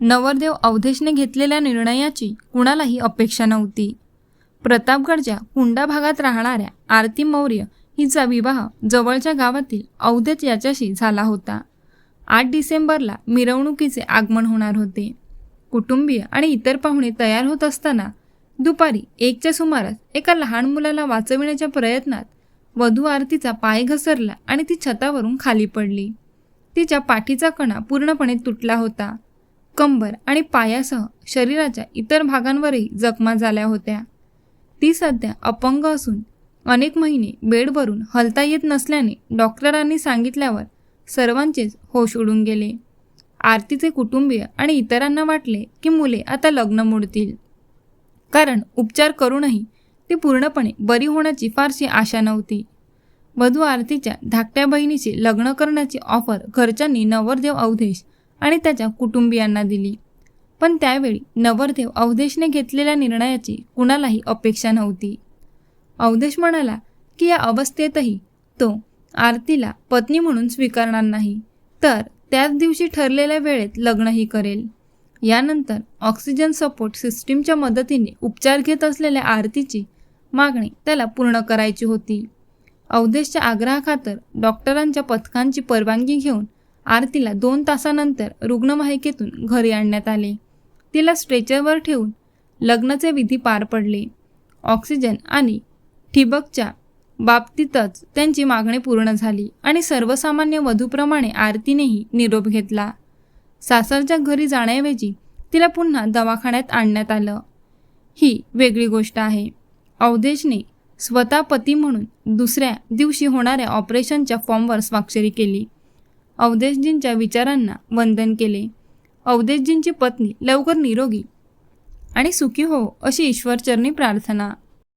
नवरदेव अवधेशने घेतलेल्या निर्णयाची कुणालाही अपेक्षा नव्हती. प्रतापगडच्या कुंडा भागात राहणाऱ्या आरती मौर्य हिचा विवाह जवळच्या गावातील अवधेश याच्याशी झाला होता. आठ डिसेंबरला मिरवणुकीचे आगमन होणार होते. कुटुंबीय आणि इतर पाहुणे तयार होत असताना दुपारी एकच्या सुमारास एका लहान मुलाला वाचविण्याच्या प्रयत्नात वधू आरतीचा पाय घसरला आणि ती छतावरून खाली पडली. तिच्या पाठीचा कणा पूर्णपणे तुटला होता. कंबर आणि पायासह शरीराच्या इतर भागांवरही जखमा झाल्या होत्या. ती सध्या अपंग असून अनेक महिने बेडवरून हलता येत नसल्याने डॉक्टरांनी सांगितल्यावर सर्वांचेच होश उडून गेले. आरतीचे कुटुंबीय आणि इतरांना वाटले की मुले आता लग्न मोडतील. कारण उपचार करूनही ती पूर्णपणे बरी होण्याची फारशी आशा नव्हती. वधू आरतीच्या धाकट्या बहिणीचे लग्न करण्याची ऑफर घरच्यांनी नवरदेव अवधेश आणि त्याच्या कुटुंबियांना दिली. पण त्यावेळी नवरदेव अवधेशने घेतलेल्या निर्णयाची कुणालाही अपेक्षा नव्हती. अवधेश म्हणाला की या अवस्थेतही तो आरतीला पत्नी म्हणून स्वीकारणार नाही. तर त्याच दिवशी ठरलेल्या वेळेत लग्नही करेल. यानंतर ऑक्सिजन सपोर्ट सिस्टीमच्या मदतीने उपचार घेत असलेल्या आरतीची मागणी त्याला पूर्ण करायची होती. अवधेशच्या आग्रहाखातर डॉक्टरांच्या पथकांची परवानगी घेऊन आरतीला दोन तासानंतर रुग्णवाहिकेतून घरी आणण्यात आले. तिला स्ट्रेचरवर ठेवून लग्नाचे विधी पार पडले. ऑक्सिजन आणि ठिबकच्या बाबतीतच त्यांची मागणी पूर्ण झाली आणि सर्वसामान्य वधूप्रमाणे आरतीनेही निरोप घेतला. सासरच्या घरी जाण्याऐवजी तिला पुन्हा दवाखान्यात आणण्यात आलं. ही वेगळी गोष्ट आहे. अवधेशने स्वतः पती म्हणून दुसऱ्या दिवशी होणाऱ्या ऑपरेशनच्या फॉर्मवर स्वाक्षरी केली. अवधेशजींच्या विचारांना वंदन केले. अवधेशजींची पत्नी लवकर निरोगी आणि सुखी हो अशी ईश्वरचरणी प्रार्थना